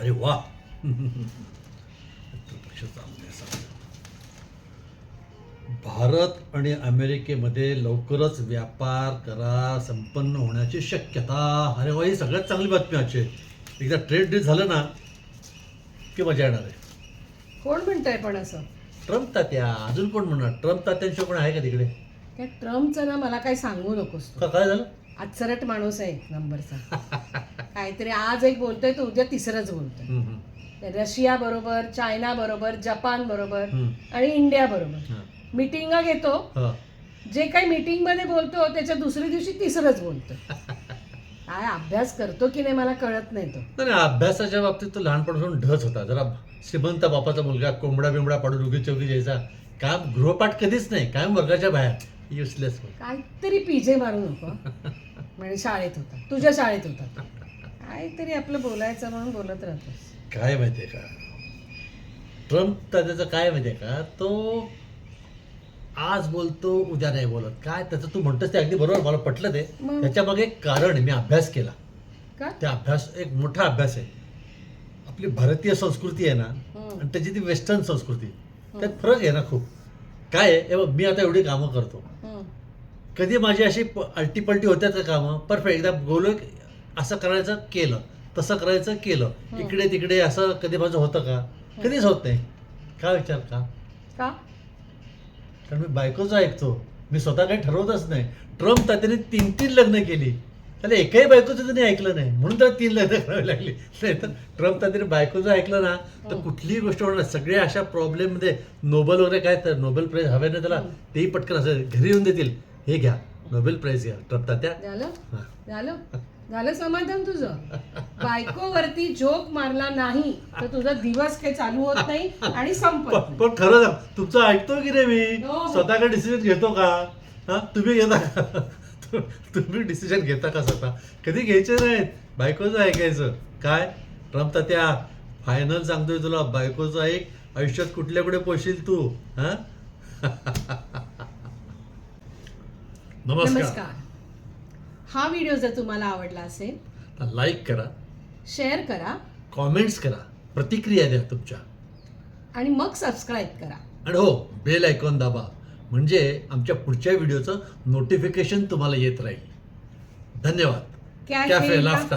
अरे वा. भारत आणि अमेरिकेमध्ये लवकरच व्यापार करार संपन्न होण्याची शक्यता. अरे वा ही सगळ्यात चांगली बातमी आजची एकदा ट्रेड डील झालं ना की मजा येणार आहे? कोण म्हणतंय पण असं? ट्रम्प तात्या. अजून कोण म्हणणार? ट्रम्प तात्यांशिवाय कोण आहे का तिकडे? त्या ट्रम्पचं ना मला काही सांगू नकोस काय झालं? आचरट माणूस आहे नंबरचा. काहीतरी आज एक बोलतोय तर उद्या तिसरंच बोलतोय. हम्म, हम्म. रशिया बरोबर चायना बरोबर जपान बरोबर हम्म. आणि इंडिया बरोबर. हा. मिटिंग घेतो. हा. जे काही मीटिंगमध्ये बोलतो त्याच्या दुसऱ्या दिवशी तिसरंच बोलतो. काय अभ्यास करतो की नाही मला कळत नाही तो. नाही नाही, अभ्यासाच्या बाबतीत तो लहानपणापासून ढच होता. जरा श्रीमंत बापाचा मुलगा कोंबडा बिंबडा पाडून उगी चौकी जायचा. काम गृहपाठ कधीच नाही कायम वर्गाच्या बाहेर. युसलेस काहीतरी पिजे मारू नको. म्हणजे शाळेत होता. तुझ्या शाळेत होता काहीतरी आपलं बोलायचं म्हणून बोलत राहतोस. काय माहितीये का? ट्रम्प त्याचं काय माहितीये का? तो आज बोलतो उद्या नाही बोलत. काय त्याचं तू म्हणतोस ते अगदी बरोबर मला पटलं ते. मग? त्याच्यामागे एक कारण आहे मी अभ्यास केला. का? त्या अभ्यास एक मोठा अभ्यास आहे. आपली भारतीय संस्कृती आहे ना हम्म. आणि त्याची ती वेस्टर्न संस्कृती. त्यात फरक आहे ना खूप. काय आहे? हे बघ मी आता एवढी कामं करतो. हम्म. कधी माझी अशी अल्टीपल्टी होत्यात का कामं? परफेक्ट. एकदा बोलो असं करायचं केलं. तसं करायचं केलं. इकडे तिकडे असं कधी माझं होतं का? कधीच होत नाही. का विचार का? का? कारण मी बायकोचं ऐकतो. मी स्वतः काही ठरवतच नाही. ट्रम्प त्याने तीन तीन लग्न केली. त्याला एकही बायकोचं त्याने ऐकलं नाही. म्हणून त्याला तीन लग्न करावी लागली. नाही तर ट्रम्प त्याने बायकोचं ऐकलं ना तर. कुठलीही गोष्ट होणार नाही. सगळ्या अशा प्रॉब्लेममध्ये नोबेल वगैरे काय तर नोबेल प्राईज हवे ना त्याला. तेही पटकन असं घरी येऊन देतील. हे घ्या. नोबेल प्राईज घ्या. ट्रम्प तात्या झालं. झालं समाधान तुझं? बायकोवरती जोक मारला नाही तर तुझा दिवस काही चालू होत नाही आणि संपत पण नाही. पण खरं सांग तुमचं ऐकतो की रे मी? हो. स्वतःकडे डिसिजन घेतो का? हा? तुम्ही घेता का? तु- तुम्ही डिसिजन घेता का स्वतः? कधी घ्यायचे नाहीत? बायकोचं ऐकायचं. काय? ट्रम्प त्या फायनल सांगतोय तुला बायकोचं ऐक आयुष्यात कुठल्या कुठे पोशील तू? हा? नमस्कार. नमस्कार. हा व्हिडिओ जर तुम्हाला आवडला असेल लाईक करा शेअर करा कॉमेंट्स करा प्रतिक्रिया द्या तुमच्या. आणि मग सबस्क्राईब करा. आणि हो बेल आयकॉन दाबा. म्हणजे आमच्या पुढच्या व्हिडिओचं नोटिफिकेशन तुम्हाला येत राहील. धन्यवाद. Cafe laughter